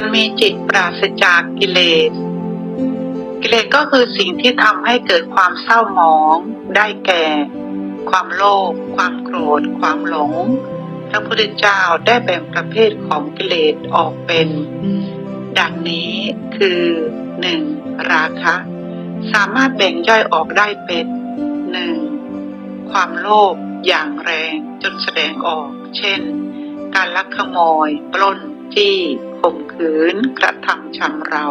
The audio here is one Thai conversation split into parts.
การมีจิตปราศจากกิเลส กิเลสก็คือสิ่งที่ทำให้เกิดความเศร้าหมอง ได้แก่ ความโลภความโกรธ ความหลง พระพุทธเจ้าได้แบ่งประเภทของกิเลสออกเป็น ดังนี้คือหนึ่งราคะ สามารถแบ่งย่อยออกได้เป็นหนึ่งความโลภอย่างแรงจนแสดงออก เช่น การลักขโมย ปล้น จี้ ข่มขืนกระทำชำเรา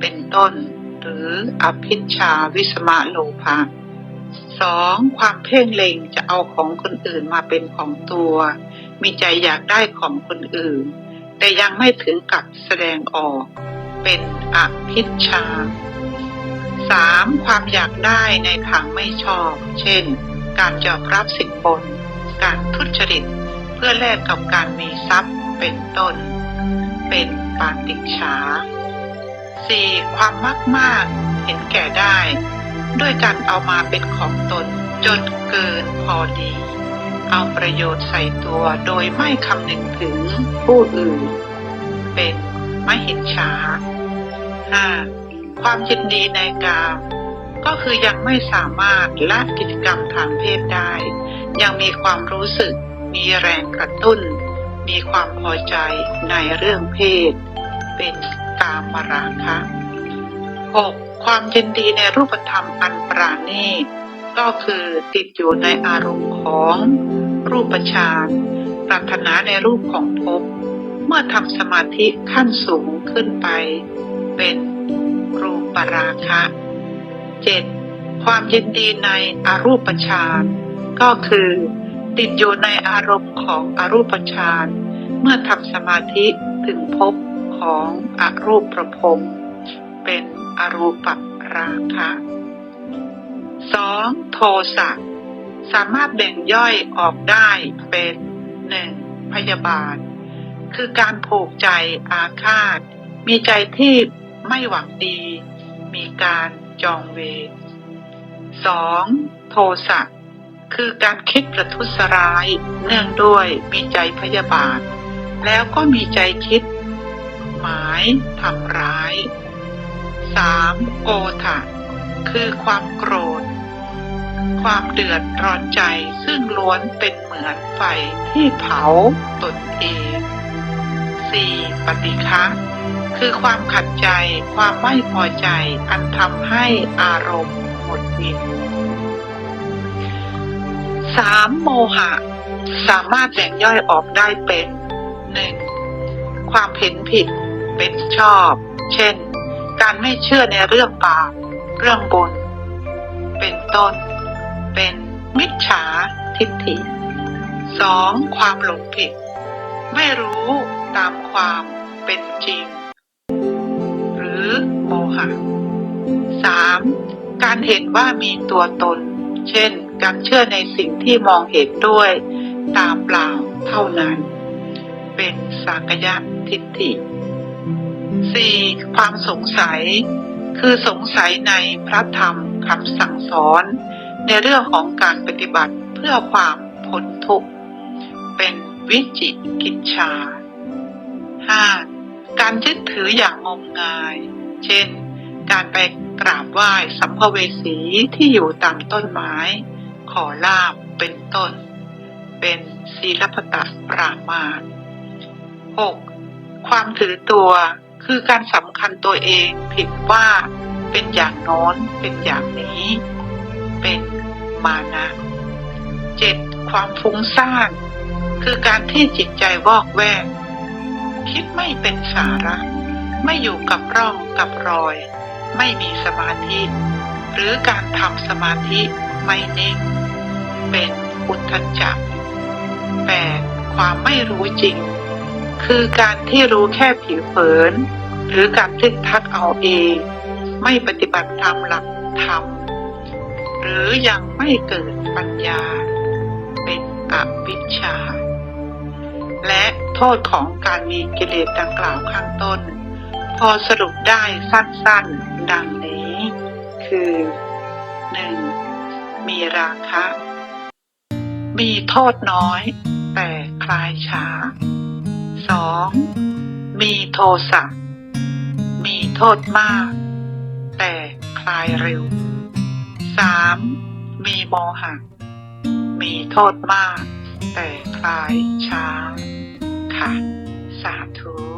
เป็นต้น หรืออภิชาวิสมะโลภะสองความเพ่งเล็งจะเอาของคนอื่นมาเป็นของตัว มีใจอยากได้ของคนอื่น แต่ยังไม่ถึงกับแสดงออก เป็นอภิชาสามความอยากได้ในทางไม่ชอบ เช่น การจอกรับสินบน การทุจริต เพื่อแลกกับการมีทรัพย์เป็นต้น เป็นปาติชาสี่ความมากมากๆเห็นแก่ได้ ด้วยการเอามาเป็นของตนจนเกินพอดี เอาประโยชน์ใส่ตัวโดยไม่คำนึงถึงผู้อื่น เป็นไมหิจฉาห้าความยินดีในกามก็คือยังไม่สามารถละกิจกรรมทางเพศได้ ยังมีความรู้สึกมีแรงกระตุ้น มีความพอใจในเรื่องเพศ เป็นกามราคะ 6. ความยินดีในรูปธรรมอันปราณีตก็คือติดอยู่ในอารมณ์ของรูปฌานปรารถนาในรูปของภพเมื่อทำสมาธิขั้นสูงขึ้นไป เป็นรูปราคะ 7. ความยินดีในอรูปฌานก็คือ ติดอยู่ในอารมณ์ของอรูปฌาน เมื่อทำสมาธิถึงภพของอรูปประพรมเป็นอรูปราคะ 2. โทสะสามารถแบ่งย่อยออกได้เป็นหนึ่งพยาบาท คือการผูกใจอาฆาต มีใจที่ไม่หวังดี มีการจองเวร 2. โทสะคือการคิดประทุษร้าย เนื่องด้วยมีใจพยาบาท แล้วก็มีใจคิด หมายทำร้าย 3. โกธะคือความโกรธ ความเดือดร้อนใจซึ่งล้วนเป็นเหมือนไฟที่เผาตนเอง 4. ปฏิฆะคือความขัดใจความไม่พอใจอันทำให้อารมณ์หมดหิด 3. โมหะ สามารถแบ่งย่อยออกได้เป็น ความเห็นผิดเป็นชอบ เช่น การไม่เชื่อในเรื่องบาปเรื่องบุญ เป็นต้น เป็นมิจฉาทิฏฐิ 2. ความหลงผิด ไม่รู้ตามความเป็นจริง หรือโมหะ 3. การเห็นว่ามีตัวตน เช่น การเชื่อในสิ่งที่มองเห็นด้วย ตาเปล่าเท่านั้น เป็นสากยะทิฏฐิ 4. ความสงสัย คือสงสัยในพระธรรมคำสั่งสอน ในเรื่องของการปฏิบัติเพื่อความพ้นทุกข์ เป็นวิจิกิจฉา 5. การยึดถืออย่างงมงาย เช่น การไปกราบไหว้สัมภเวสีที่อยู่ตามต้นไม้ ขอลาบเป็นต้น เป็นศีลปตะปรามาส 6. ความถือตัวคือการสำคัญตัวเองผิดว่าเป็นอย่างโน้นเป็นอย่างนี้ เป็นมานะ 7. ความฟุ้งซ่านคือการที่จิตใจวอกแวก คิดไม่เป็นสาระ ไม่อยู่กับร่องกับรอย ไม่มีสมาธิ หรือการทำสมาธิไม่นิ่ง เป็นอุทธัจจะ 8. ความไม่รู้จริง คือการที่รู้แค่ผิวเผิน หรือการทึกทักเอาเอง ไม่ปฏิบัติตามหลักธรรม หรือยังไม่เกิดปัญญา เป็นอวิชชา และโทษของการมีกิเลสดังกล่าวข้างต้น พอสรุปได้สั้นๆ ดังนี้ คือ 1. มีราคะ มีโทษน้อย แต่คลายช้า องมีโทสะ มีโทษมาก แต่คลายเร็ว 3. มีโมหะ มีโทษมาก แต่คลายช้า ค่ะ สาธุ